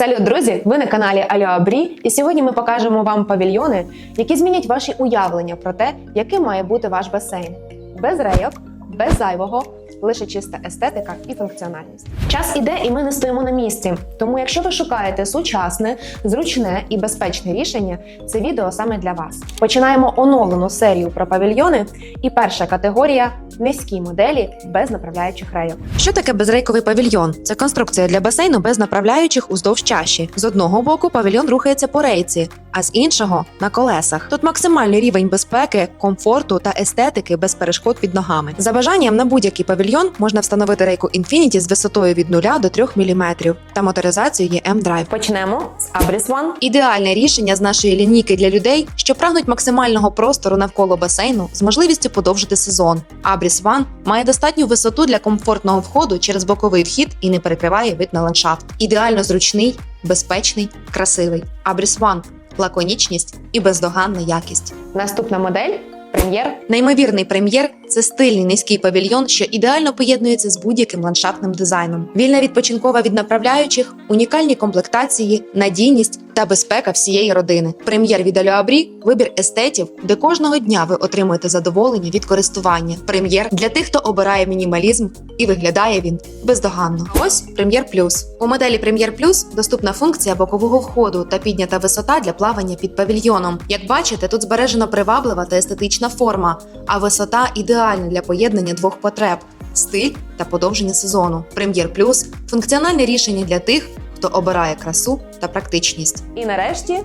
Салют, друзі! Ви на каналі Аліабрі, і сьогодні ми покажемо вам павільйони, які змінять ваші уявлення про те, яким має бути ваш басейн. Без рейок, без зайвого, лише чиста естетика і функціональність. Час іде, і ми не стоїмо на місці. Тому, якщо ви шукаєте сучасне, зручне і безпечне рішення, це відео саме для вас. Починаємо оновлену серію про павільйони. І перша категорія низькі моделі без направляючих рейок. Що таке безрейковий павільйон? Це конструкція для басейну без направляючих уздовж чаші. З одного боку павільйон рухається по рейці, а з іншого на колесах. Тут максимальний рівень безпеки, комфорту та естетики без перешкод під ногами. За бажанням на будь-який павільйон можна встановити рейку Infinity з висотою від 0 до 3 мм та моторизацією M-Drive. Почнемо з Abris One. Ідеальне рішення з нашої лінійки для людей, що прагнуть максимального простору навколо басейну з можливістю подовжити сезон. Abris One має достатню висоту для комфортного входу через боковий вхід і не перекриває вид на ландшафт. Ідеально зручний, безпечний, красивий. Abris One – лаконічність і бездоганна якість. Наступна модель прем'єр. Неймовірний прем'єр це стильний низький павільйон, що ідеально поєднується з будь-яким ландшафтним дизайном. Вільна відпочинкова від направляючих, унікальні комплектації, надійність та безпека всієї родини. Прем'єр від Алюабрі – вибір естетів, де кожного дня ви отримуєте задоволення від користування. Прем'єр для тих, хто обирає мінімалізм, і виглядає він бездоганно. Ось прем'єр плюс. У моделі прем'єр плюс доступна функція бокового входу та піднята висота для плавання під павільйоном. Як бачите, тут збережено приваблива та естетична форма, а висота ідеальна для поєднання двох потреб стиль та подовження сезону. Прем'єр плюс функціональне рішення для тих, хто обирає красу та практичність. І нарешті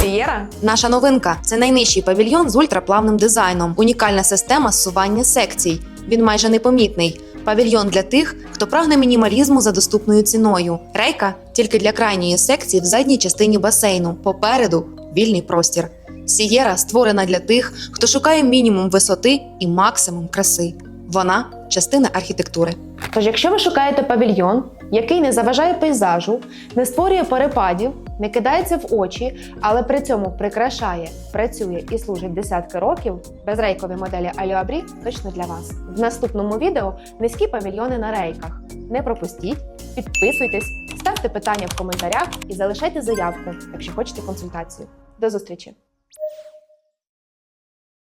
Сієра. Наша новинка це найнижчий павільйон з ультраплавним дизайном, унікальна система зсування секцій. Він майже непомітний. Павільйон для тих, хто прагне мінімалізму за доступною ціною. Рейка тільки для крайньої секції в задній частині басейну. Попереду вільний простір. Сієра створена для тих, хто шукає мінімум висоти і максимум краси. Вона частина архітектури. Тож, якщо ви шукаєте павільйон, який не заважає пейзажу, не створює перепадів, не кидається в очі, але при цьому прикрашає, працює і служить десятки років, безрейкові моделі Аліабрі точно для вас. В наступному відео низькі павільйони на рейках. Не пропустіть, підписуйтесь, ставте питання в коментарях і залишайте заявку, якщо хочете консультацію. До зустрічі!